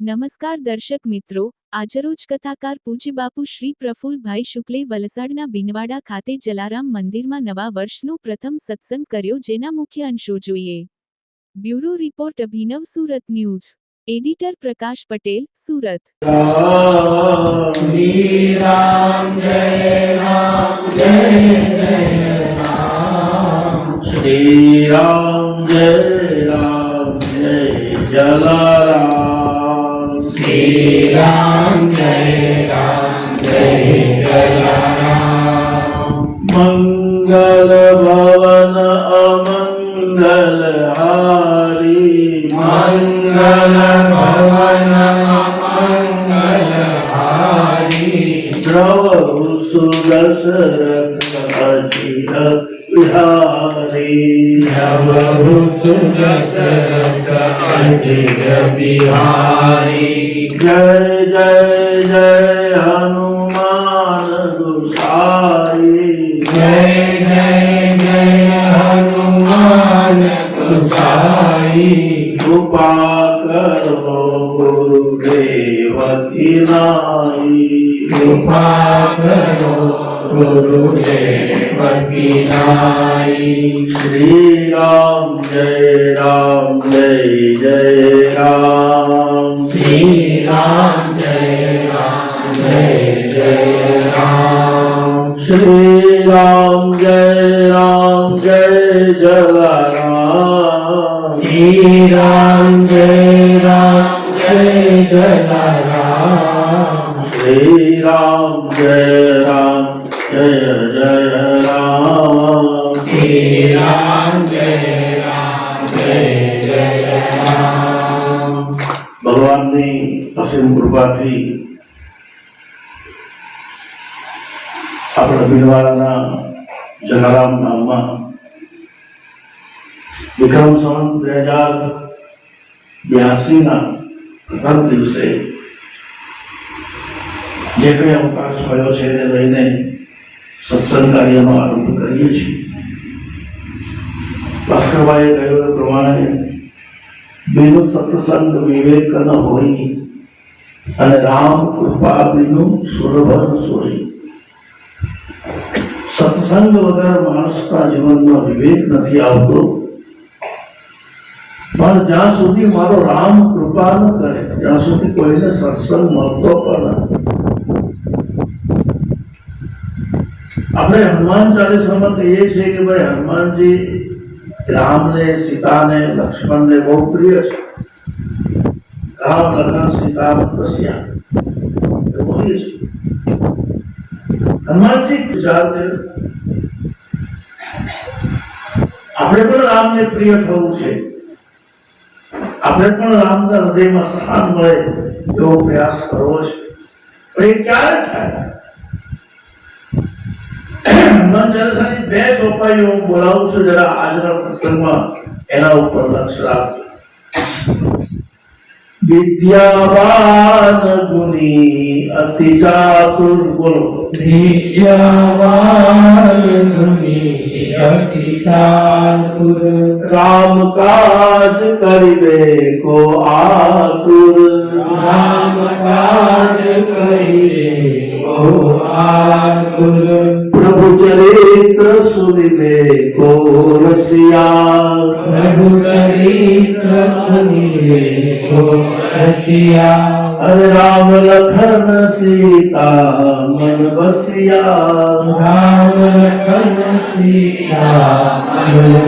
નમસ્કાર દર્શક મિત્રો આજરોજ કથાકાર પૂજ્યબાપુ શ્રી પ્રફુલભાઈ શુક્લે વલસાડના બિનવાડા ખાતે જલારામ મંદિરમાં નવા વર્ષનો પ્રથમ સત્સંગ કર્યો જેના મુખ્ય અંશો જોઈએ bureau report Abhinav Surat news editor Prakash Patel Surat Shri Ram જય રામ જય જલારામ શ્રી રામ જય રામ જય રામ મંગલ ભવન અમંગલ હારી મંગલ ભવન અમંગલ હારી દ્રવ સુદશરથ અજિત બિહારી દ્રવ સુદશરથ हारी द्रव सुदशरथ अजित बिहारी प्रभु सुदशरथ अजय बिहारी जय जय जय हनुमान गुसाई जय जय जय हनुमान गोसाई कृपा કરો ગુરુદેવતી નાઈ કૃપા કરો ગુરુદેવતી નાઈ શ્રી રામ જય રામ જય જય રામ શ્રી રામ જય રામ જય જય રામ શ્રી રામ જય રામ જય જય રામ શ્રી રામ જય રામ જય જલારામ શ્રી રામ જય રામ જય જય રામ શ્રી રામ જય રામ જય જય રામ ભગવાનની અસીમ કૃપાથી આપણા ભીડવાળાના જલારામ નામમાં વિક્રમ સંવત બે હજાર બ્યાસીના પ્રથમ દિવસે જે કંઈ અવકાશ મળ્યો છે તે લઈને સત્સંગ કાર્યનો આરંભ કરીએ છીએ. ભાસ્કરભાઈએ કહ્યું એ પ્રમાણે બીનું સત્સંગ વિવેક ન હોય અને રામ કૃપા બીનું સુરભર સોય. સત્સંગ વગર માણસના જીવનમાં વિવેક નથી આવતો. પણ જ્યાં સુધી મારો રામ કૃપા ન કરે, ત્યાં સુધી કોઈને સત્સંગ મળતો પણ આપણે હનુમાન ચાલીસામાં કહીએ છીએ કે ભાઈ હનુમાનજી રામને, સીતાને, લક્ષ્મણને બહુ પ્રિય છે. રામ લગ્ન સીતા બસ્યા બોલીએ છીએ હનુમાનજી વિચાર આપણે પણ રામને પ્રિય થવું છે. આપણે પણ રામના હૃદયમાં સ્થાન મળે એવો પ્રયાસ કરવો છે. પણ એ ક્યારે થાય? હનુમાન ચાલીસાની બે ચોપાઈઓ હું બોલાવું છું, જરા આજના પ્રસંગમાં એના ઉપર લક્ષ રાખજો. વિદ્યાવાન ગુની અતિ ચાતુર બોલો. વિદ્યાવાન ગુની અતિ ચાતુર રામ કાજ કરીબે કો આતુર. રામ કાજ કરીબે કો આતુર. પ્રભુ ચરિત્ર સુનિબે કો રસિયા. પ્રભુ ચરિત્ર સુનિબે કો રસિયા. અરે રામ લખન સીતા મન બસિયા રામ લખન સીતા મન